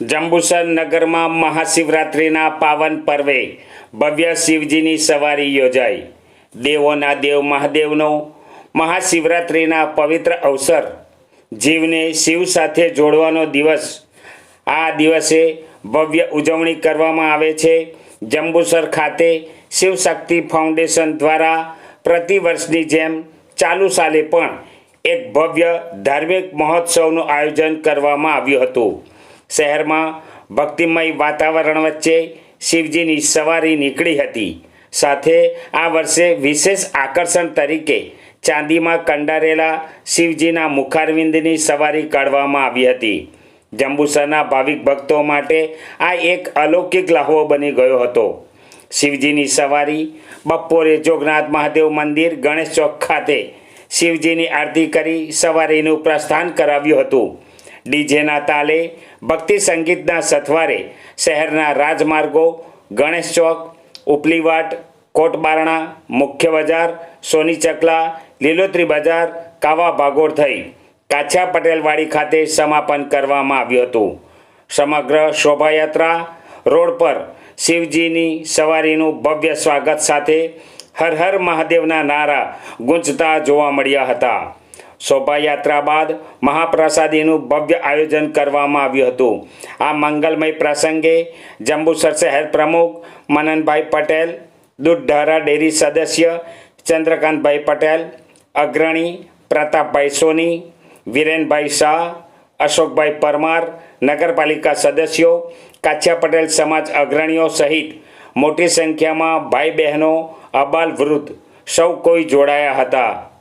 જંબુસર નગરમાં મહાશિવરાત્રિના પાવન પર્વે ભવ્ય શિવજીની સવારી યોજાઈ. દેવોના દેવ મહાદેવનો મહાશિવરાત્રિના પવિત્ર અવસર, જીવને શિવ સાથે જોડવાનો દિવસ, આ દિવસે ભવ્ય ઉજવણી કરવામાં આવે છે. જંબુસર ખાતે શિવશક્તિ ફાઉન્ડેશન દ્વારા પ્રતિવર્ષની જેમ ચાલુ સાલે પણ એક ભવ્ય ધાર્મિક મહોત્સવનું આયોજન કરવામાં આવ્યું હતું. શહેરમાં ભક્તિમય વાતાવરણ વચ્ચે શિવજીની સવારી નીકળી હતી. સાથે આ વર્ષે વિશેષ આકર્ષણ તરીકે ચાંદીમાં કંડારેલા શિવજીના મુખારવિંદની સવારી કાઢવામાં આવી હતી. જંબુસરના ભાવિક ભક્તો માટે આ એક અલૌકિક લહાવો બની ગયો હતો. શિવજીની સવારી બપોરે જોગનાથ મહાદેવ મંદિર ગણેશ ચોક ખાતે શિવજીની આરતી કરી સવારીનું પ્રસ્થાન કરાવ્યું હતું. ડીજેના તાલે, ભક્તિ સંગીતના સથવારે શહેરના રાજમાર્ગો, ગણેશ ચોક, ઉપલીવાટ, કોટબારણા, મુખ્ય બજાર, સોની ચકલા, લીલોત્રી બજાર, કાવા ભાગોળ થઈ કાછા પટેલવાડી ખાતે સમાપન કરવામાં આવ્યું હતું. સમગ્ર શોભાયાત્રા રોડ પર શિવજીની સવારીનું ભવ્ય સ્વાગત સાથે હર હર મહાદેવના નારા ગુંજતા જોવા મળ્યા હતા. શોભાયાત્રા બાદ મહાપ્રસાદીનું ભવ્ય આયોજન કરવામાં આવ્યું હતું. આ મંગલમય પ્રસંગે જંબુસર શહેર પ્રમુખ મનનભાઈ પટેલ દૂધધારા ડેરી સદસ્ય ચંદ્રકાંતભાઈ પટેલ, અગ્રણી પ્રતાપભાઈ સોની, વિરેનભાઈ શાહ, અશોકભાઈ પરમાર, નગરપાલિકા સદસ્યો, કાછિયા પટેલ સમાજ અગ્રણીઓ સહિત મોટી સંખ્યામાં ભાઈ બહેનો, અબાલ વૃદ્ધ સૌ કોઈ જોડાયા હતા.